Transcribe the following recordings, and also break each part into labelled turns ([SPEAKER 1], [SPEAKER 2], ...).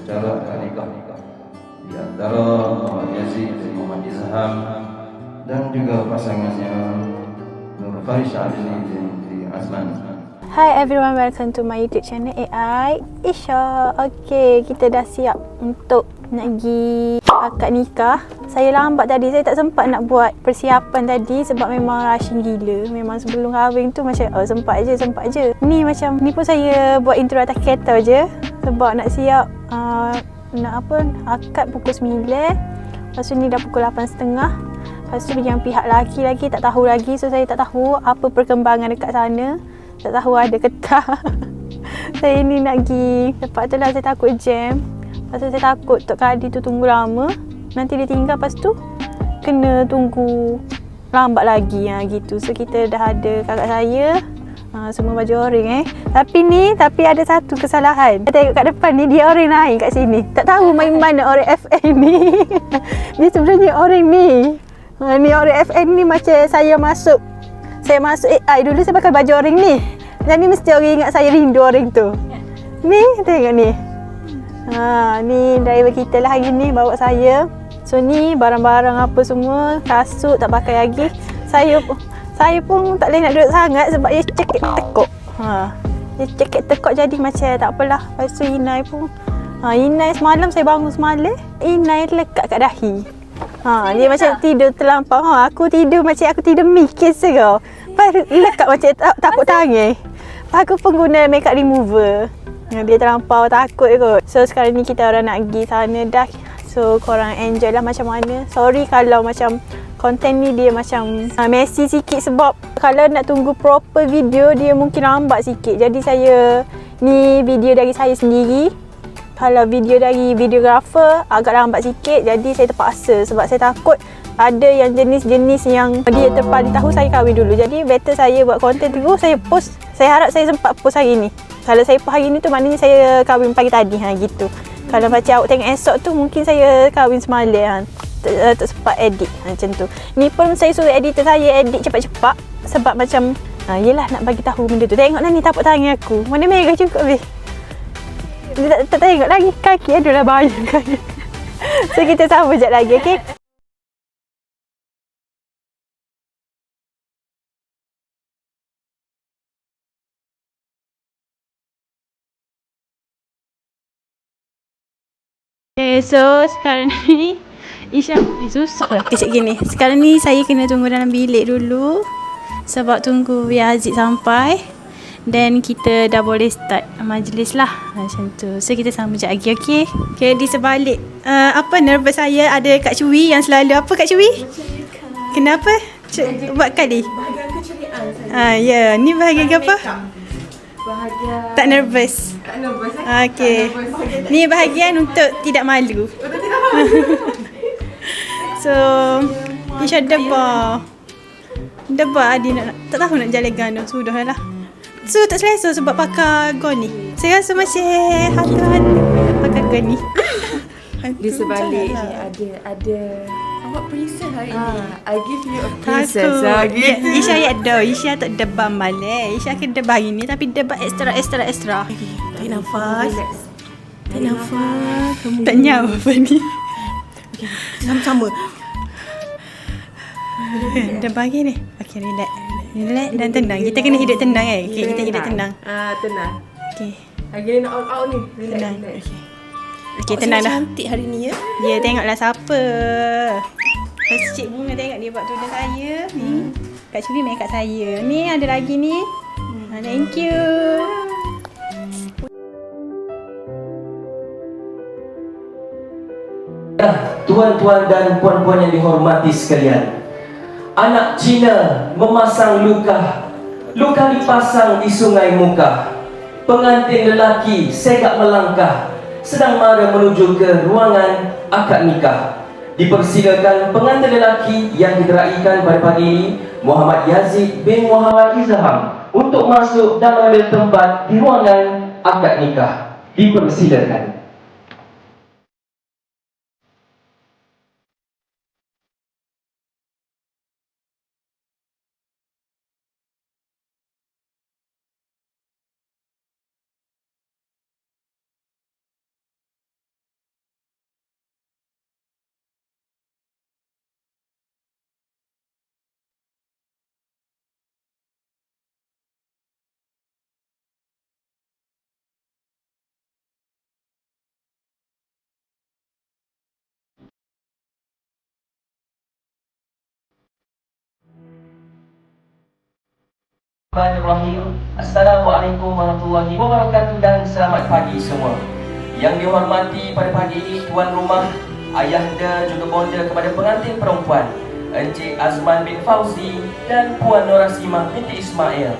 [SPEAKER 1] secara akad nikah di antara Muhammad Yazid dan Muhammad Izham dan juga pasangannya Nur Farisha Adli binti Azman.
[SPEAKER 2] Hi everyone, welcome to my YouTube channel AI Isha. Okay, kita dah siap untuk nak pergi akad nikah. Saya lambat tadi, saya tak sempat nak buat persiapan tadi sebab memang rushing gila. Memang sebelum kahwin tu macam oh sempat je, sempat je. Ni macam ni pun saya buat intro atas kereta je sebab nak siap uh, nak apa akad pukul 9. Lepas tu ni dah pukul 8.30. Lepas tu yang pihak lelaki lagi tak tahu lagi so saya tak tahu apa perkembangan dekat sana tak tahu ada ke tak saya ni nak pergi lepas tu lah saya takut jam tu saya takut Tok Kadi tu tunggu lama nanti dia tinggal lepas tu kena tunggu lambat lagi ha, gitu so kita dah ada kakak saya ha, semua baju orang eh tapi ni tapi ada satu kesalahan saya tengok kat depan ni dia orang naik kat sini tak tahu main mana orang FN ni dia sebenarnya orang ni ha, ni orang FN ni macam saya masuk saya masuk AI dulu saya pakai baju orang ni. Dan ni mesti orang ingat saya rindu orang tu. Ni tengok ni. Ha, ni driver kita lah hari ni bawa saya. So ni barang-barang apa semua, kasut tak pakai lagi. Saya saya pun tak boleh nak duduk sangat sebab dia cekik tekuk. Ha. Dia cekik tekuk jadi macam tak apalah. Lepas tu Inai pun Ha, Inai semalam saya bangun semalam, Inai lekat kat dahi. Ha, dia macam tidur terlampau. Ha, aku tidur macam aku tidur mikir kau. Lepas lekat macam tak, takut tangan. Lepas aku pengguna makeup remover. Ha, dia terlampau takut kot. So sekarang ni kita orang nak pergi sana dah. So korang enjoy lah macam mana. Sorry kalau macam konten ni dia macam uh, messy sikit sebab kalau nak tunggu proper video dia mungkin lambat sikit. Jadi saya ni video dari saya sendiri. Kalau video dari videographer agak lambat sikit. Jadi saya terpaksa sebab saya takut ada yang jenis-jenis yang dia terpaling tahu saya kahwin dulu. Jadi better saya buat konten tu saya post saya harap saya sempat post hari ni. Kalau saya post hari ni tu maknanya saya kahwin pagi tadi. Ha gitu kalau macam awak tengok esok tu mungkin saya kahwin semalam tak, uh, tak sempat edit ha, macam tu. Ni pun saya suruh editor saya edit cepat-cepat sebab macam ha, yelah nak bagi tahu benda tu. Tengok lah ni tapak tangan aku. Mana merah cukup weh. Tak, tak tengok lagi. Kaki adalah bahaya. Kaki. so kita sambung sekejap lagi okey. So sekarang ni Isha eh, susah lah kecil gini. Sekarang ni saya kena tunggu dalam bilik dulu sebab tunggu Yazid sampai. Then kita dah boleh start majlis lah Macam tu So kita sambung sekejap lagi okay Okay di sebalik uh, Apa nervous saya ada Kak Cui yang selalu Apa Kak Cui? Kenapa? C- buat kali?
[SPEAKER 3] Bahagian keceriaan saya.
[SPEAKER 2] Ah, ya, yeah. ni bahagian apa?
[SPEAKER 3] Bahagian
[SPEAKER 2] Tak nervous.
[SPEAKER 3] tak nervous eh.
[SPEAKER 2] Okay.
[SPEAKER 3] Nervous.
[SPEAKER 2] Ni bahagian untuk tidak malu.
[SPEAKER 3] Betul tidak mahu.
[SPEAKER 2] So, Isha debar. Debar Adi nak, tak tahu nak jalan gana. Sudah lah. So, tak selesa sebab pakai gown ni. Saya rasa macam hantu-hantu pakai gown ni.
[SPEAKER 3] Di sebalik ni
[SPEAKER 2] Janganlah.
[SPEAKER 3] ada ada awak princess hari ni.
[SPEAKER 2] Ah.
[SPEAKER 3] I give you a princess
[SPEAKER 2] Takut.
[SPEAKER 3] ah, gitu.
[SPEAKER 2] Isha ya dah. Isha tak debar malam. Isha akan debar hari ni tapi debar extra extra extra. Tarik nafas.
[SPEAKER 3] Relax.
[SPEAKER 2] Tarik nafas. Tak nyawa apa ni.
[SPEAKER 3] Sama-sama.
[SPEAKER 2] Dah bagi ni. Okey, relax. Relax dan tenang. Kita kena hidup tenang eh. Okey, kita hidup tenang.
[SPEAKER 3] Ah, tenang.
[SPEAKER 2] Okey,
[SPEAKER 3] Lagi ni nak out out ni. Relax.
[SPEAKER 2] tenang.
[SPEAKER 3] relax.
[SPEAKER 2] Okey. Okey, tenang dah.
[SPEAKER 3] Cantik hari ni ya.
[SPEAKER 2] Ya, tengoklah siapa. Lepas Cik Bunga tengok dia buat tudung saya. Ni. Kak Curi main kat saya. Ni ada lagi ni. Ha, thank you.
[SPEAKER 4] Tuan-tuan dan puan-puan yang dihormati sekalian Anak Cina memasang luka Luka dipasang di sungai muka Pengantin lelaki segak melangkah Sedang mara menuju ke ruangan akad nikah Dipersilakan pengantin lelaki yang diteraikan pada pagi ini Muhammad Yazid bin Muhammad Izham Untuk masuk dan mengambil tempat di ruangan akad nikah. Dipersilakan Bismillahirrahmanirrahim. Assalamualaikum warahmatullahi wabarakatuh dan selamat pagi semua. Yang dihormati pada pagi ini Tuan Rumah, Ayahanda juga bonda kepada pengantin perempuan Encik Azman bin Fauzi dan Puan Norasimah binti Ismail.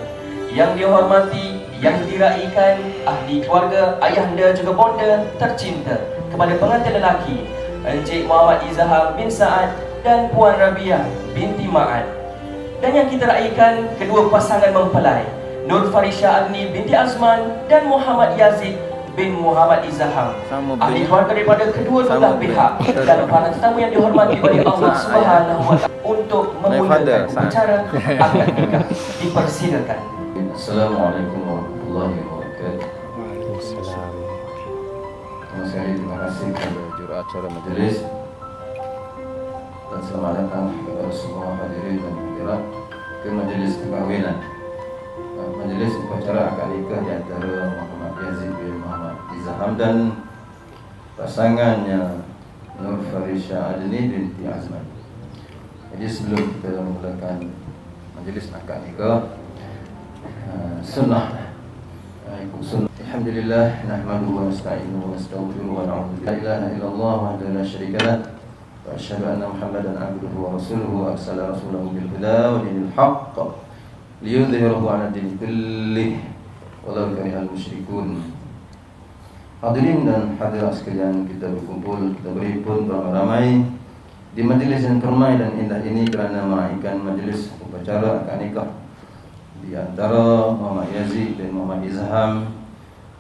[SPEAKER 4] Yang dihormati, yang diraikan ahli keluarga Ayahanda juga bonda tercinta Kepada pengantin lelaki Encik Muhammad Izahar bin Sa'ad dan Puan Rabiah binti Ma'ad dan yang kita raikan kedua pasangan mempelai Nur Farisha Agni binti Azman dan Muhammad Yazid bin Muhammad Izaham.
[SPEAKER 1] Sama
[SPEAKER 4] Ahli keluarga daripada kedua
[SPEAKER 1] Sama
[SPEAKER 4] belah
[SPEAKER 1] bin.
[SPEAKER 4] pihak Dan para tetamu yang dihormati oleh Allah Subhanahu wa Untuk memulakan
[SPEAKER 1] son.
[SPEAKER 4] upacara akad nikah. Dipersilakan.
[SPEAKER 1] Assalamualaikum warahmatullahi wabarakatuh. Terima sekali terima kasih kepada juruacara majlis selamat datang kepada semua hadirin dan hadirat ke majlis perkahwinan. Uh, Majlis upacara akad nikah di antara Muhammad Yazid bin Muhammad Izaham dan pasangannya Nur Farisha Adni binti Azman. Jadi sebelum kita memulakan majlis akad nikah, uh, sunnah. Alhamdulillah nahmaduhu wa nasta'inuhu wa nastaghfiruhu wa na'udzu billahi la ilaha illallah wahdahu la syarika lah abduhu wa rasuluhu arsala rasulahu bil huda wa dinil haqq liyudhhirahu 'ala din kullih walau karihal musyrikun. Hadirin dan hadirat sekalian kita berkumpul kita berhimpun beramai-ramai di majlis yang permai dan indah ini kerana meraihkan majlis upacara akad nikah di antara Muhammad Yazid dan Muhammad Izham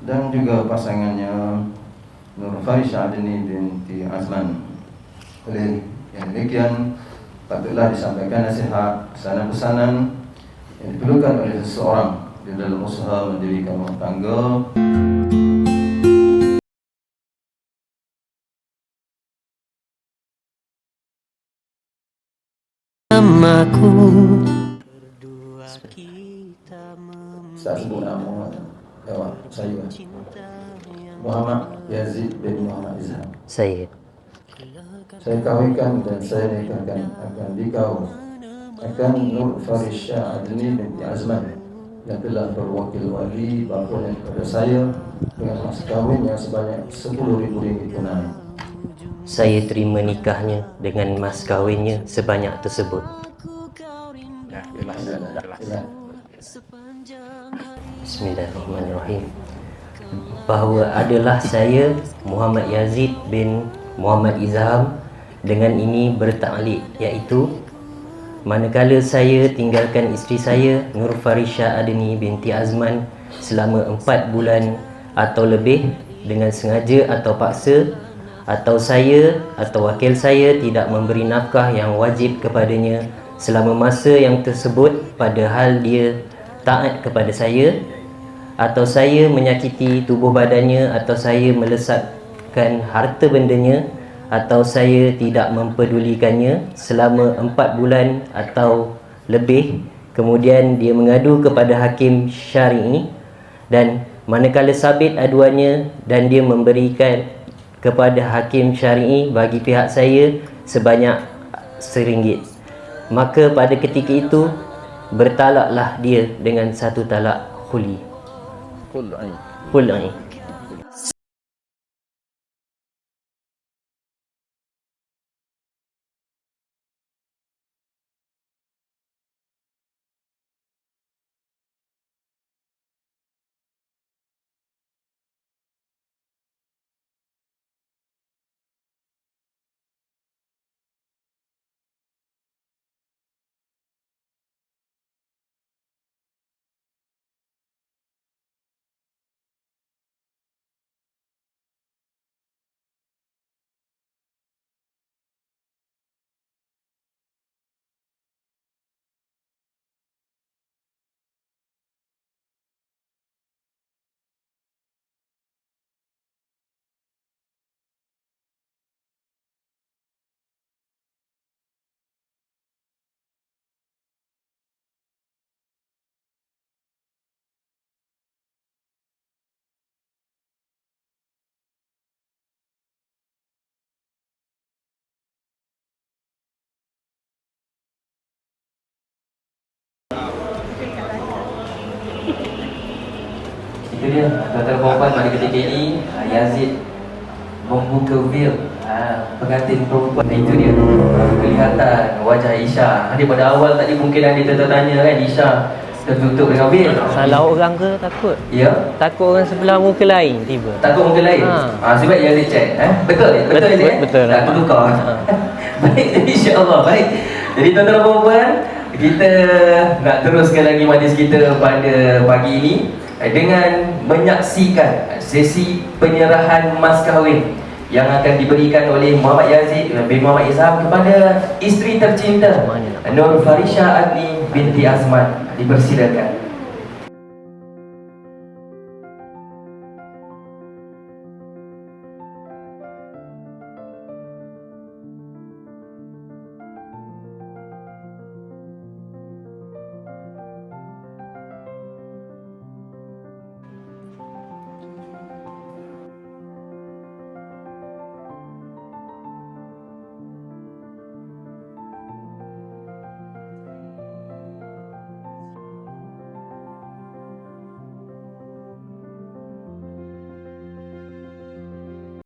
[SPEAKER 1] dan juga pasangannya Nur Farisha Adni binti Azman. Oleh yang demikian patutlah disampaikan nasihat pesanan-pesanan yang diperlukan oleh seseorang di dalam usaha mendirikan rumah tangga. Saya sebut nama Jawab. Saya. Muhammad Yazid bin Muhammad Izham
[SPEAKER 5] Saya
[SPEAKER 1] Saya kahwinkan dan saya nikahkan akan dikau. Akan Nur Farisha Adni binti Azman yang telah berwakil wali bapanya kepada saya dengan mas kahwin yang sebanyak RM10,000 tunai.
[SPEAKER 5] Saya terima nikahnya dengan mas kahwinnya sebanyak tersebut. Bismillahirrahmanirrahim. Bahawa adalah saya Muhammad Yazid bin Muhammad Izham Dengan ini bertaklid iaitu Manakala saya tinggalkan isteri saya Nur Farisha Adni binti Azman Selama empat bulan atau lebih Dengan sengaja atau paksa Atau saya atau wakil saya tidak memberi nafkah yang wajib kepadanya Selama masa yang tersebut Padahal dia taat kepada saya atau saya menyakiti tubuh badannya atau saya melesatkan harta bendanya atau saya tidak mempedulikannya selama empat bulan atau lebih. Kemudian dia mengadu kepada hakim syar'i dan manakala sabit aduannya dan dia memberikan kepada hakim syar'i bagi pihak saya sebanyak seringgit. Maka pada ketika itu bertalaklah dia dengan satu talak khuli
[SPEAKER 1] ain.
[SPEAKER 5] Khul'i
[SPEAKER 4] dia. Tuan-tuan dan puan pada ketika ini ah, Yazid membuka veil ah, pengantin perempuan itu dia Ah, kelihatan wajah Isha. Ada pada awal tadi mungkin ada tertanya kan Isha tertutup dengan veil.
[SPEAKER 5] Salah orang ke takut?
[SPEAKER 4] Ya.
[SPEAKER 5] Takut orang sebelah muka lain tiba.
[SPEAKER 4] Takut muka lain.
[SPEAKER 5] Ha.
[SPEAKER 4] Ha. sebab Yazid check eh. Betul betul
[SPEAKER 5] Betul,
[SPEAKER 4] eh?
[SPEAKER 5] betul.
[SPEAKER 4] Tak aku tukar.
[SPEAKER 5] Ha.
[SPEAKER 4] Baik, insya-Allah. Baik. Jadi tuan-tuan dan puan kita nak teruskan lagi majlis kita pada pagi ini dengan menyaksikan sesi penyerahan mas kahwin yang akan diberikan oleh Muhammad Yazid bin Muhammad Izham kepada isteri tercinta Nur Farisha Adni binti Azman. Dipersilakan.